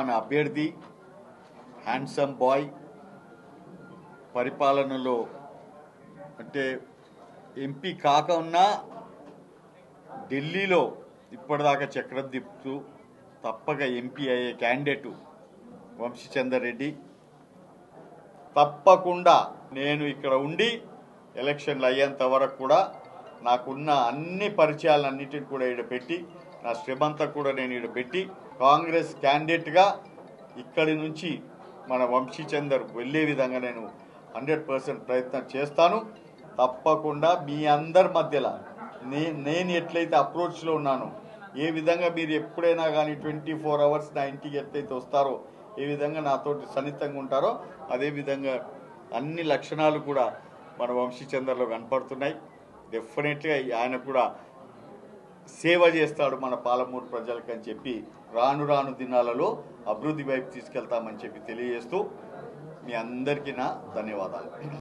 మన అభ్యర్థి handsome boy పరిపాలనలో అంటే ఎంపీ కాక ఉన్నా ఢిల్లీలో ఇప్పటిదాకా చక్రం తిప్పుతూ తప్పక ఎంపీ అయ్యే క్యాండిడేట్ వంశీచందర్ రెడ్డి తప్పకుండా నేను ఇక్కడ ఉండి ఎలక్షన్లు అయ్యేంత వరకు కూడా నాకున్న అన్ని పరిచయాలన్నిటిని కూడా ఈడ పెట్టి నా శ్రమంతా కూడా నేను ఈడ పెట్టి కాంగ్రెస్ క్యాండిడేట్గా ఇక్కడి నుంచి మన వంశీచందర్ వెళ్ళే విధంగా నేను హండ్రెడ్ పర్సెంట్ ప్రయత్నం చేస్తాను. తప్పకుండా మీ అందరి మధ్యలో నే నేను ఎట్లయితే అప్రోచ్లో ఉన్నానో ఏ విధంగా మీరు ఎప్పుడైనా కానీ ట్వంటీ ఫోర్ అవర్స్ నా ఇంటికి ఎట్లయితే వస్తారో ఏ విధంగా నాతోటి సన్నిహితంగా ఉంటారో అదే విధంగా అన్ని లక్షణాలు కూడా మన వంశీచందర్లో కనపడుతున్నాయి. డెఫినెట్గా ఆయన కూడా సేవ చేస్తాడు మన పాలమూరు ప్రజలకు అని చెప్పి రాను రాను దినాలలో అభివృద్ధి వైపు తీసుకెళ్తామని చెప్పి తెలియజేస్తూ మీ అందరికీ నా ధన్యవాదాలు.